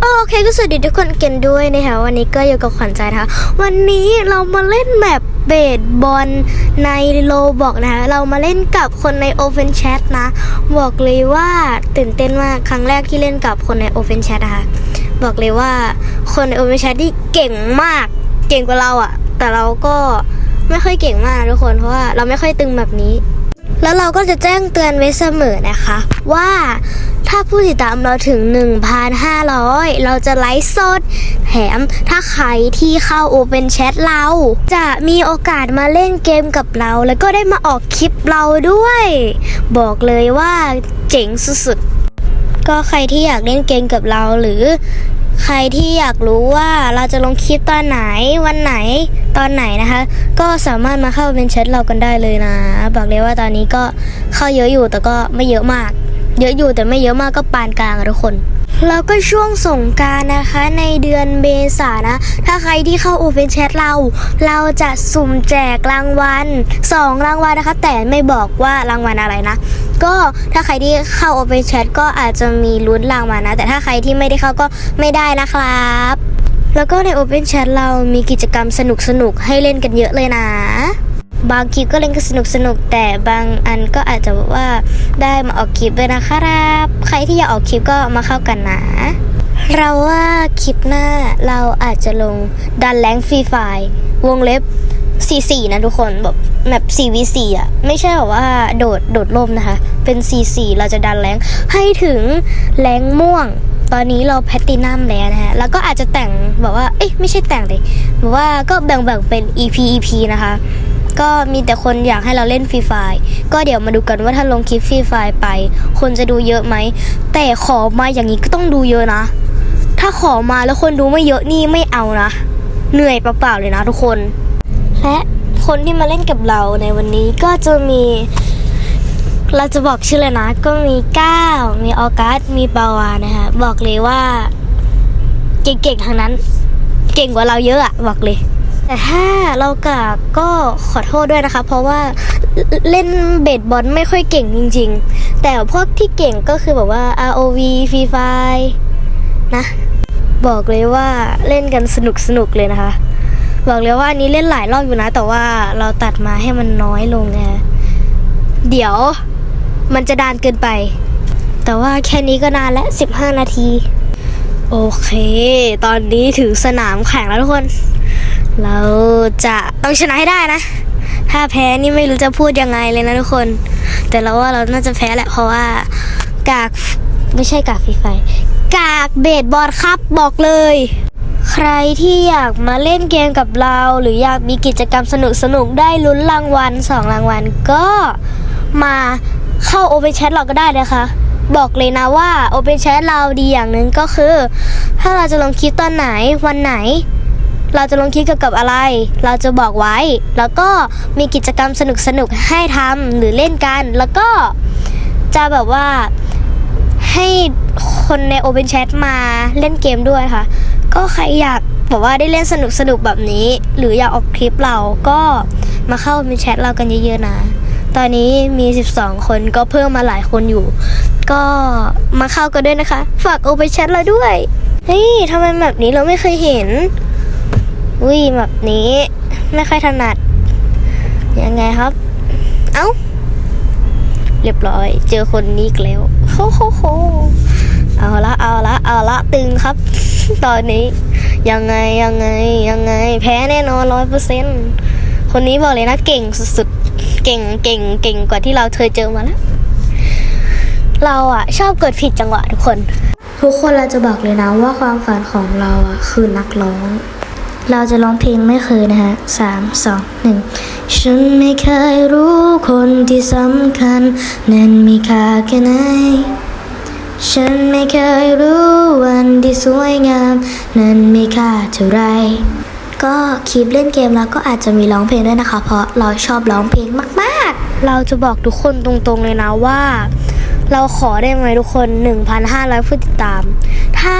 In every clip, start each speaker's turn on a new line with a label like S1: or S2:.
S1: โอเคก็สวัสดีทุกคนกันด้วยนะคะวันนี้ก็อยู่กับขวัญใจนะคะวันนี้เรามาเล่นแมปเบสบอลในโลบอกนะคะเรามาเล่นกับคนใน Open Chat นะ บอกเลยว่าตื่นเต้นมากครั้งแรกที่เล่นกับคนใน Open Chat นะคะบอกเลยว่าคนใน Open Chat ที่เก่งมากเก่งกว่าเราอะแต่เราก็ไม่ค่อยเก่งมากทุกคนเพราะว่าเราไม่ค่อยตึงแบบนี้ แล้วเราก็จะแจ้งเตือนไว้เสมอนะคะ ว่าถ้าผู้ติดตามเราถึง 1,500 เราจะไลฟ์สด แถมถ้าใครที่เข้า Open Chat เรา จะมีโอกาสมาเล่นเกมกับเรา แล้วก็ได้มาออกคลิปเราด้วย บอกเลยว่าเจ๋งสุดๆ ก็ใครที่อยากเล่นเกมกับเราหรือ ใครที่อยากรู้ว่าเราจะลงคลิปตอนไหนวันไหนตอนไหนนะคะ ก็สามารถมาเข้าเป็นแชทเรากันได้เลยนะ บอกเลยว่าตอนนี้ก็เข้าเยอะอยู่แต่ก็ไม่เยอะมาก เยอะอยู่แต่ไม่เยอะมากก็ปานกลางอะทุกคน แล้วก็ช่วงสงการนะคะในเดือนเมษานะ ถ้าใครที่เข้า Open Chat เรา เราจะสุ่มแจกรางวัล2รางวัลนะคะ แต่ไม่บอกว่ารางวัลอะไรนะ ก็ถ้าใครที่เข้า Open Chat ก็อาจจะมีลุ้นรางวัลนะ แต่ถ้าใครที่ไม่ได้เข้าก็ไม่ได้นะครับ แล้วก็ใน Open Chat เรามีกิจกรรมสนุกๆให้เล่นกันเยอะเลยนะ บางคลิปก็เล่นกันสนุกสนุกแต่บางอันก็อาจจะว่าได้มาออกคลิปด้วยนะครับ ใครที่อยากออกคลิปก็มาเข้ากันนะ เราว่าคลิปหน้าเราอาจจะลงดันแรงฟรีไฟวงเล็บ44นะทุกคนแบบแบบ 4v4 อะ ไม่ใช่แบบว่าโดดโดดร่มนะคะ เป็น44เราจะดันแรงให้ถึงแรงม่วง ตอนนี้เราแพตตินัมแล้วนะฮะ แล้วก็อาจจะแต่งแบบว่า เอ๊ะไม่ใช่แต่งเลยแบบว่าก็แบ่งๆเป็น EP EP นะคะ ก็มีแต่คนอยากให้เราเล่นฟรีไฟก็เดี๋ยวมาดูกันว่าถ้าลงคลิปฟรีไฟไป คนจะดูเยอะไหม แต่ขอมาอย่างนี้ก็ต้องดูเยอะนะ ถ้าขอมาแล้วคนดูไม่เยอะนี่ไม่เอานะ เหนื่อยเปล่าๆเลยนะทุกคน และคนที่มาเล่นกับเราในวันนี้ก็จะมี เราจะบอกชื่อเลยนะ ก็มีก้าวมีออกัสมีปาวานะคะบอกเลยว่า เก่งๆทั้งนั้น เก่งกว่าเราเยอะอะบอกเลย แต่ถ้าเรากากก็ขอโทษด้วยนะคะ เพราะว่าเล่นเบสบอลไม่ค่อยเก่งจริง ๆ แต่พวกที่เก่งก็คือแบบว่า ROV Free Fire นะ บอกเลยว่าเล่นกันสนุกสนุกเลยนะคะ บอกเลยว่าอันนี้เล่นหลายรอบอยู่นะ แต่ว่าเราตัดมาให้มันน้อยลงไงเดี๋ยวมันจะดานเกินไป แต่ว่าแค่นี้ก็นานแล้ว 15 นาที โอเค ตอนนี้ถึงสนามแข่งแล้วทุกคน เราจะต้องชนะให้ได้นะ ถ้าแพ้นี่ไม่รู้จะพูดยังไงเลยนะทุกคน แต่เราว่าเราน่าจะแพ้แหละเพราะว่ากากไม่ใช่กากฟรีไฟ กากเบสบอลครับบอกเลย ใครที่อยากมาเล่นเกมกับเรา หรืออยากมีกิจกรรมสนุกสนุกได้ลุ้นรางวัลสองรางวัลก็มาเข้า Open Chat เราก็ได้นะคะ บอกเลยนะว่า Open Chat เราดีอย่างหนึ่งก็คือ ถ้าเราจะลงคลิปตอนไหนวันไหน เราจะลงคลิปเกี่ยวกับอะไร เราจะบอกไว้ แล้วก็มีกิจกรรมสนุกๆให้ทำหรือเล่นกัน แล้วก็จะแบบว่าให้คนใน Open Chat มาเล่นเกมด้วยค่ะ ก็ใครอยากบอกว่าได้เล่นสนุกสนุกแบบนี้ หรืออยากออกคลิปเราก็มาเข้า Open Chat เรากันเยอะๆนะ ตอนนี้มี 12 คนก็เพิ่มมาหลายคนอยู่ ก็มาเข้ากันด้วยนะคะ ฝาก Open Chat เราด้วย เฮ้ยทำไมแบบนี้เราไม่เคยเห็น อุ้ยแบบนี้ไม่ค่อยถนัด ยังไงครับ เอ้า เรียบร้อย เจอคนนี้แล้วโฮโฮโฮเอาละเอาละเอาละตึงครับ ตอนนี้ ยังไงยังไงยังไง แพ้แน่นอนร้อยเปอร์เซ็นต์คนนี้บอกเลยนะเก่งสุดๆเก่งเก่งเก่งกว่าที่เราเคยเจอมาแล้ว เราอะชอบเกิดผิดจังหวะทุกคน ทุกคนเราจะบอกเลยนะว่าความฝันของเราอะคือนักร้อง เราจะร้องเพลงไม่เคยนะฮะสามสองหนึ่งฉันไม่เคยรู้คนที่สำคัญ นั้นมีค่าแค่ไหน ฉันไม่เคยรู้วันที่สวยงาม นั้นมีค่าเท่าไรก็คลิปเล่นเกมแล้วก็อาจจะมีร้องเพลงด้วยนะคะ เพราะเราชอบร้องเพลงมาก ๆ เราจะบอกทุกคนตรงๆเลยนะว่า เราขอได้ไหมทุกคน 1,500 ผู้ติดตาม ถ้า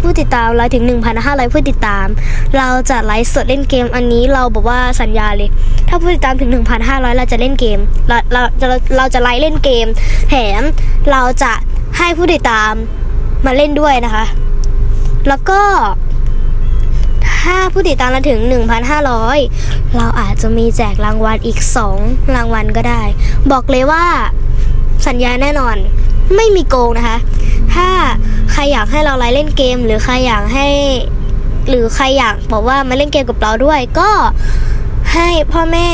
S1: ผู้ติดตามเราถึง 1,500 ผู้ติดตาม เราจะไลฟ์สดเล่นเกมอันนี้เราบอกว่าสัญญาเลย ถ้าผู้ติดตามถึง 1,500 เราจะเล่นเกม เราเราจะเราจะไลฟ์เล่นเกม แถมเราจะให้ผู้ติดตามมาเล่นด้วยนะคะ แล้วก็ถ้าผู้ติดตามเราถึง 1,500 เราอาจจะมีแจกรางวัลอีก 2 รางวัลก็ได้ บอกเลยว่า สัญญาแน่นอน ไม่มีโกงนะคะ ถ้าใครอยากให้เราไลฟ์เล่นเกม หรือใครอยากให้ หรือใครอยากบอกว่ามาเล่นเกมกับเราด้วย ก็ให้พ่อแม่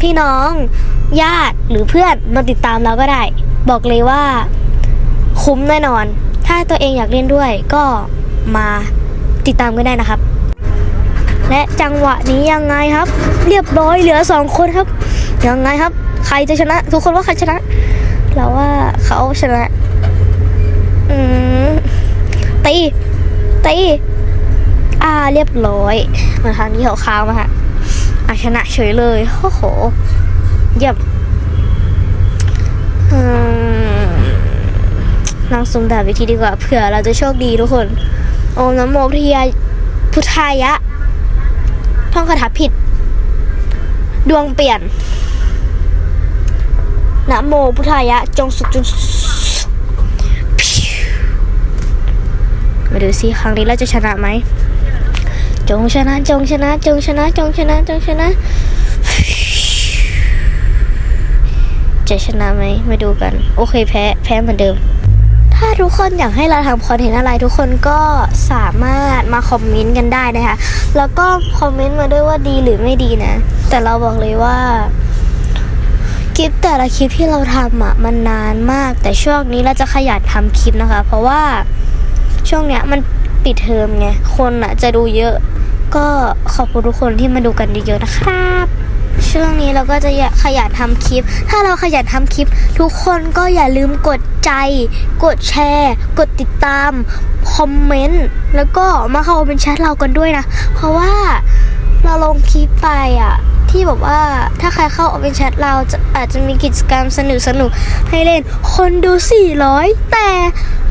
S1: พี่น้อง ญาติหรือเพื่อนมาติดตามเราก็ได้ บอกเลยว่า คุ้มแน่นอน ถ้าตัวเองอยากเล่นด้วย ก็มาติดตามกันได้นะครับ และจังหวะนี้ยังไงครับ เรียบร้อยเหลือสองคนครับยังไงครับ ใครจะชนะ ทุกคนว่าใครชนะ เราว่าเขาชนะ อืมตีตีอ่าเรียบร้อย มาทางนี้เขาค้ามาฮะอาชนะเฉยเลยโอ้โหเยี่ยมนั่งสมดาบวิธีดีกว่าเผื่อเราจะโชคดีทุกคน โอมน้ำโมพิยาพุทธายะ ท่องคาถาผิด ดวงเปลี่ยน นะโมพุทธายะ จงสุขจงมาดูสิครั้งนี้เราจะชนะไหม จงชนะ จงชนะ จงชนะ จงชนะ จงชนะ จะชนะไหมมาดูกัน โอเคแพ้แพ้เหมือนเดิม ถ้าทุกคนอยากให้เราทำคอนเทนต์อะไร ทุกคนก็สามารถมาคอมเมนต์กันได้นะคะ แล้วก็คอมเมนต์มาด้วยว่าดีหรือไม่ดีนะ แต่เราบอกเลยว่า คลิปแต่ละคลิปที่เราทำอะมันนานมาก แต่ช่วงนี้เราจะขยันทำคลิปนะคะ เพราะว่าช่วงเนี้ยมันปิดเทอมไงคนอะจะดูเยอะ ก็ขอบคุณทุกคนที่มาดูกันเยอะๆนะครับ ช่วงนี้เราก็จะขยันทำคลิป ถ้าเราขยันทำคลิป ทุกคนก็อย่าลืมกดใจ กดแชร์ กดติดตาม คอมเมนต์ แล้วก็มาเข้าเป็นแชทเรากันด้วยนะ เพราะว่าเราลงคลิปไปอะ ที่แบบว่าถ้าใครเข้าเป็นแชทเราจะอาจจะมีกิจกรรมสนุกสนุกให้เล่น คนดู 400 แต่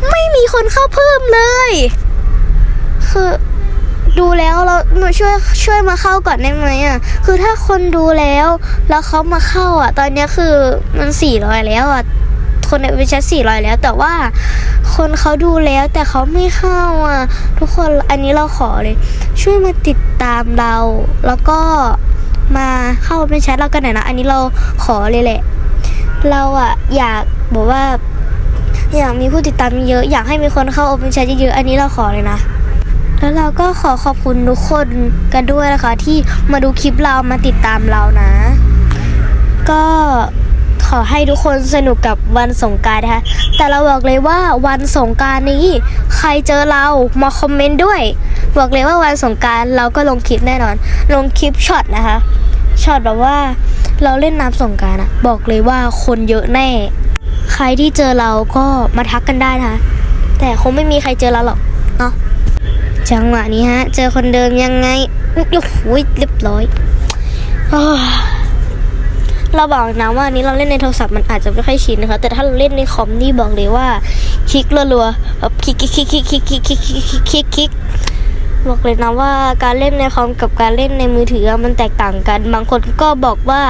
S1: ไม่มีคนเข้าเพิ่มเลย คือดูแล้วเรามาช่วยช่วยมาเข้าก่อนได้ไหมอะ คือถ้าคนดูแล้วแล้วเขามาเข้าอะ ตอนนี้คือมันสี่ร้อยแล้วอะคนในเว็บแชทสี่ร้อยแล้ว แต่ว่าคนเขาดูแล้วแต่เขาไม่เข้าอะ ทุกคนอันนี้เราขอเลย ช่วยมาติดตามเรา แล้วก็ มาเข้าเป็นแชทเรากันหน่อยนะ อันนี้เราขอเลยแหละ เราอะอยากบอกว่า อยากมีผู้ติดตามเยอะ อยากให้มีคนเข้า Open Chat เยอะๆอันนี้เราขอเลยนะ แล้วเราก็ขอขอบคุณทุกคนกันด้วยนะคะ ที่มาดูคลิปเรามาติดตามเรานะ ก็ขอให้ทุกคนสนุกกับวันสงการนะคะ แต่เราบอกเลยว่าวันสงการนี้ใครเจอเรามาคอมเมนต์ด้วย บอกเลยว่าวันสงการเราก็ลงคลิปแน่นอน ลงคลิปช็อตนะคะ ช็อตแบบว่า เราเล่นน้ำสงการอะบอกเลยว่าคนเยอะแน่ ใครที่เจอเราก็มาทักกันได้นะคะแต่คงไม่มีใครเจอเราหรอกเนาะจังหวะนี้ฮะ เจอคนเดิมยังไงโอ้โหเรียบร้อยเราบอกนะว่าอันนี้เราเล่นในโทรศัพท์มันอาจจะไม่ค่อยชินนะคะ แต่ถ้าเราเล่นในคอมนี่บอกเลยว่า คลิกรัวๆแบบคลิกคลิกคลิกคลิกคลิกคลิกคลิกคลิกคลิก บอกเลยนะว่าการเล่นในคอมกับการเล่นในมือถือมันแตกต่างกัน บางคนก็บอกว่า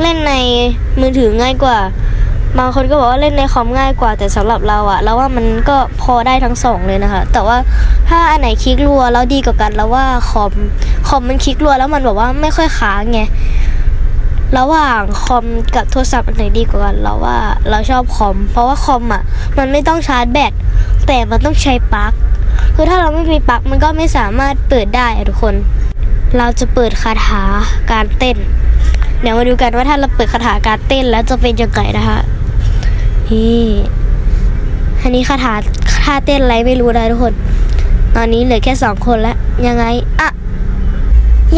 S1: เล่นในมือถือง่ายกว่า บางคนก็บอกว่าเล่นในคอมง่ายกว่า แต่สำหรับเราอะเราว่ามันก็พอได้ทั้งสองเลยนะคะ แต่ว่าถ้าอันไหนคลิกรัวแล้วดีกว่ากันแล้วว่าคอมคอมมันคลิกรัวแล้วมันแบบว่าไม่ค่อยค้างไงระหว่างคอมกับโทรศัพท์อันไหนดีกว่ากันเราว่าเราชอบคอม เพราะว่าคอมอะมันไม่ต้องชาร์จแบตแต่มันต้องใช้ปลั๊ก คือถ้าเราไม่มีปลั๊กมันก็ไม่สามารถเปิดได้ทุกคน เราจะเปิดคาถาการเต้น เดี๋ยวมาดูกันว่าถ้าเราเปิดคาถาการเต้นแล้วจะเป็นยังไงนะคะนี่อันนี้คาถาท่าเต้นอะไรไม่รู้นะทุกคน ตอนนี้เหลือแค่สองคนแล้ว ยังไงอะ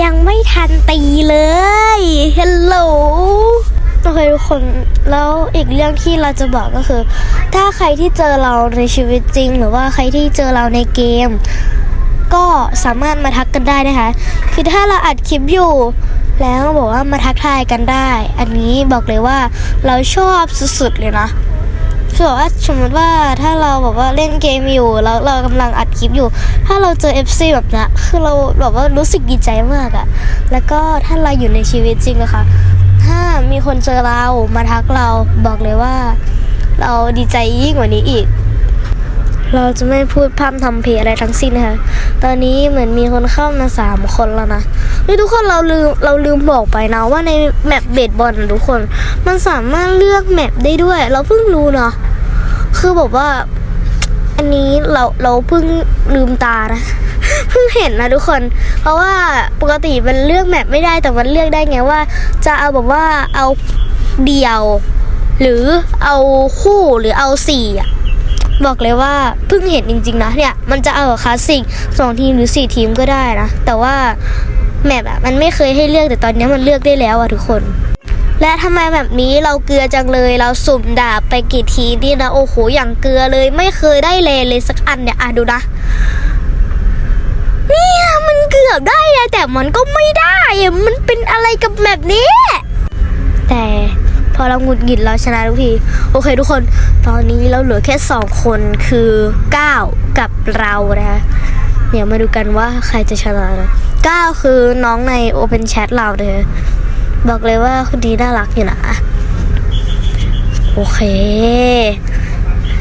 S1: ยังไม่ทันตีเลยฮัลโหล โอเคทุกคนแล้วอีกเรื่องที่เราจะบอกก็คือ ถ้าใครที่เจอเราในชีวิตจริง หรือว่าใครที่เจอเราในเกม ก็สามารถมาทักกันได้นะคะ คือถ้าเราอัดคลิปอยู่แล้วบอกว่ามาทักทายกันได้ อันนี้บอกเลยว่าเราชอบสุดๆเลยนะคือแบบว่าสมมติว่าถ้าเราแบบว่าเล่นเกมอยู่แล้วเรากำลังอัดคลิปอยู่ ถ้าเราเจอ FC แบบนี้คือเราแบบว่ารู้สึกดีใจมากอะแล้วก็ถ้าเราอยู่ในชีวิตจริงอะค่ะ ถ้ามีคนเจอเรามาทักเราบอกเลยว่า เราดีใจยิ่งกว่านี้อีก เราจะไม่พูดพร่ำทำเพลอะไรทั้งสิ้นนะคะตอนนี้เหมือนมีคนเข้ามาสามคนแล้วนะเฮ้ยทุกคนเราลืมเราลืมบอกไปนะว่าในแมปเบสบอลทุกคน มันสามารถเลือกแมปได้ด้วย เราเพิ่งรู้เนาะคือบอกว่า อันนี้เราเราเพิ่งลืมตานะเพิ่งเห็นนะทุกคน เพราะว่าปกติมันเลือกแมปไม่ได้แต่มันเลือกได้ไงว่า จะเอาแบบว่าเอาเดี่ยว หรือเอาคู่หรือเอาสี่อะบอกเลยว่าเพิ่งเห็นจริง ๆ นะเนี่ยมันจะเอาคลาสสิกสองทีมหรือสี่ทีมก็ได้นะ แต่ว่าแมปอะมันไม่เคยให้เลือกแต่ตอนนี้มันเลือกได้แล้วอะทุกคน และทำไมแบบนี้เราเกลือจังเลยเราสุ่มดาบไปกี่ทีนี่นะโอ้โหอย่างเกลือเลยไม่เคยได้เลนเลยสักอันเนี่ยอะดูนะเนี่ยมันเกือบได้แต่มันก็ไม่ได้อะมันเป็นอะไรกับแบบนี้ แต่พอเราหงุดหงิดเราชนะทุกทีโอเคทุกคน ตอนนี้เราเหลือแค่สองคนคือก้าวกับเรานะคะเดี๋ยวมาดูกันว่าใครจะชนะนะก้าวคือน้องใน Open Chat เราเลย บอกเลยว่าคนนี้น่ารักอยู่นะ โอเค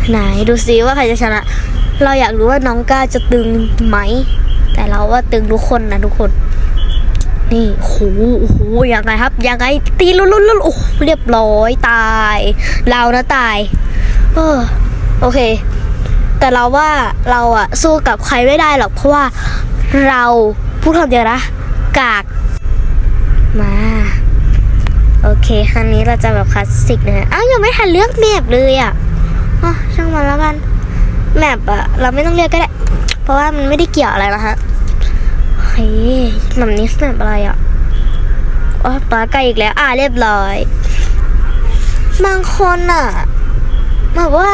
S1: ไหนดูซิว่าใครจะชนะ เราอยากรู้ว่าน้องก้าจะตึงไหม แต่เราว่าตึงทุกคนนะทุกคน นี่โอ้โหโอ้โหยังไงครับยังไงตีลุลุลุโอ้เรียบร้อยตาย เรานะตาย เออโอเค แต่เราว่าเราอะสู้กับใครไม่ได้หรอกเพราะว่าเราพูดคำเดียวนะกาก โอเค ครั้งนี้เราจะแบบคลาสสิกนะฮะอ้าวยังไม่ทันเลือกแมปเลยอะอะช่างมันแล้วกันแมปอะเราไม่ต้องเลือกก็ได้ เพราะว่ามันไม่ได้เกี่ยวอะไรนะคะเฮ้ยแบบนี้แมปอะไรอะอ๋อปลาไก่อีกแล้ว อ่าเรียบร้อย บางคนอะแบบว่า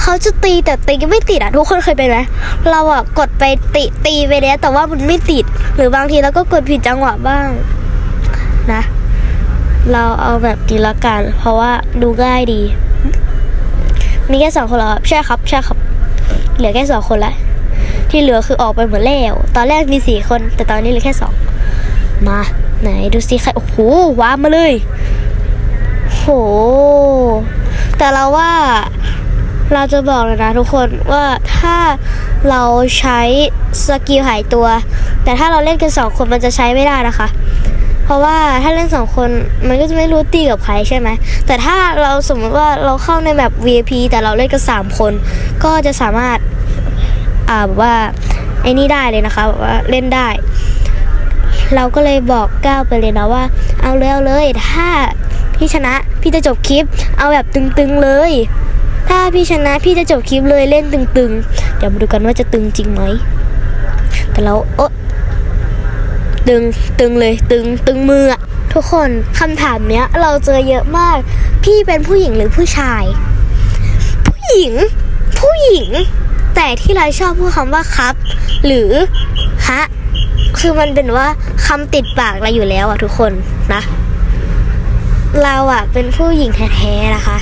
S1: เขาจะตีแต่ตีก็ไม่ติดอะทุกคนเคยเป็นไหมเราอะกดไปตีตีไปแล้วแต่ว่ามันไม่ติด หรือบางทีเราก็กดผิดจังหวะบ้าง นะ เราเอาแบบนี้ละกัน เพราะว่าดูง่ายดี มีแค่สองคนเหรอครับใช่ครับใช่ครับ เหลือแค่สองคนละที่เหลือคือออกไปหมดแล้วตอนแรกมีสี่คน แต่ตอนนี้เหลือแค่สองมา ไหนดูสิใครโอ้โหว้ามาเลยโหแต่เราว่าเราจะบอกเลยนะทุกคนว่าถ้าเราใช้สกิลหายตัว แต่ถ้าเราเล่นกันสองคนมันจะใช้ไม่ได้นะคะ ราะว่าถ้าเล่นสองคนมันก็จะไม่รู้ตีกับใครใช่ไหม แต่ถ้าเราสมมติว่าเราเข้าในแบบ VIP แต่เราเล่นกันสามคน ก็จะสามารถอ่าแบบว่าไอ้นี่ได้เลยนะคะแบบว่าเล่นได้ เราก็เลยบอกก้าวไปเลยนะว่า เอาเลยเอาเลยถ้าพี่ชนะพี่จะจบคลิป เอาแบบตึงๆเลย ถ้าพี่ชนะพี่จะจบคลิปเลยเล่นตึงๆ เดี๋ยวมาดูกันว่าจะตึงจริงไหมแต่เราโอ๊ะ ตึงตึงเลยตึงตึงมืออะทุกคนคำถามเนี้ย เราเจอเยอะมาก พี่เป็นผู้หญิงหรือผู้ชาย ผู้หญิง ผู้หญิง แต่ที่เราชอบพูดคำว่าครับ หรือฮะคือมันเป็นว่าคำติดปากเราอยู่แล้วอะทุกคนนะ เราอะเป็นผู้หญิงแท้ๆนะคะ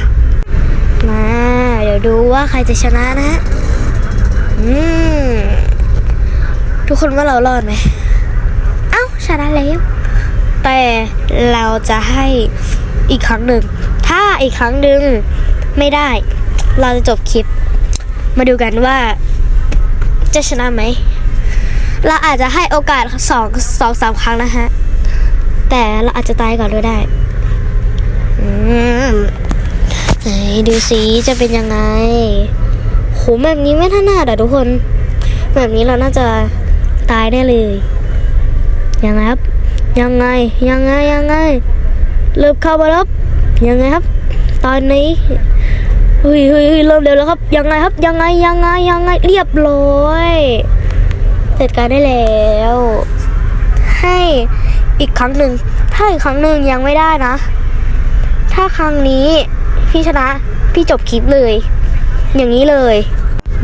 S1: มาเดี๋ยวดูว่าใครจะชนะนะ อืมทุกคนว่าเรารอดไหม ชนะแล้ว แต่เราจะให้อีกครั้งหนึ่ง ถ้าอีกครั้งหนึ่งไม่ได้ เราจะจบคลิป มาดูกันว่า จะชนะไหม เราอาจจะให้โอกาสสองสองสามครั้งนะฮะ แต่เราอาจจะตายก่อนด้วยได้ไหนดูสิจะเป็นยังไงโหแบบนี้ไม่ถนัดอะทุกคน แบบนี้เราน่าจะตายได้เลย ยังไงครับ ยังไงยังไงยังไงเริ่มเข้ามาแล้วครับยังไงครับ ตอนนี้เฮ้ยเฮ้ยเฮ้ยเริ่มเร็วแล้วครับ ยังไงครับ ยังไงยังไงยังไงเรียบร้อยจัดการได้แล้ว ให้อีกครั้งหนึ่งถ้าอีกครั้งหนึ่งยังไม่ได้นะ ถ้าครั้งนี้พี่ชนะพี่จบคลิปเลย อย่างนี้เลย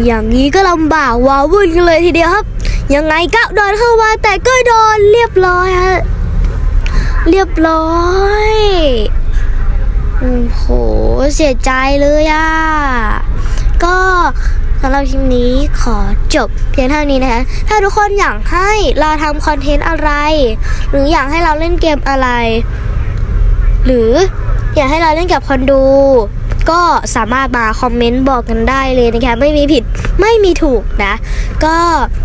S1: อย่างนี้ก็ลำบากว้าวุ่นกันเลยทีเดียวครับ ยังไงก็โดนเข้ามาแต่ก็โดนเรียบร้อยฮะเรียบร้อยโอ้โหเสียใจเลยอะก็สำหรับคลิปนี้ขอจบเพียงเท่านี้นะคะ ถ้าทุกคนอยากให้เราทำคอนเทนต์อะไร หรืออยากให้เราเล่นเกมอะไร หรืออยากให้เราเล่นกับคนดู ก็สามารถมาคอมเมนต์บอกกันได้เลยนะคะไม่มีผิดไม่มีถูกนะ ก็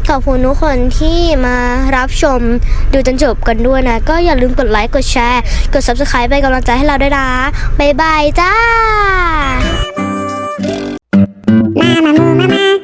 S1: ขอบคุณทุกคนที่มารับชมดูจนจบกันด้วยนะ ก็อย่าลืมกดไลค์กดแชร์กด subscribe ไปกำลังใจให้เราด้วยนะบ๊ายบายจ้า
S2: มามามูมามา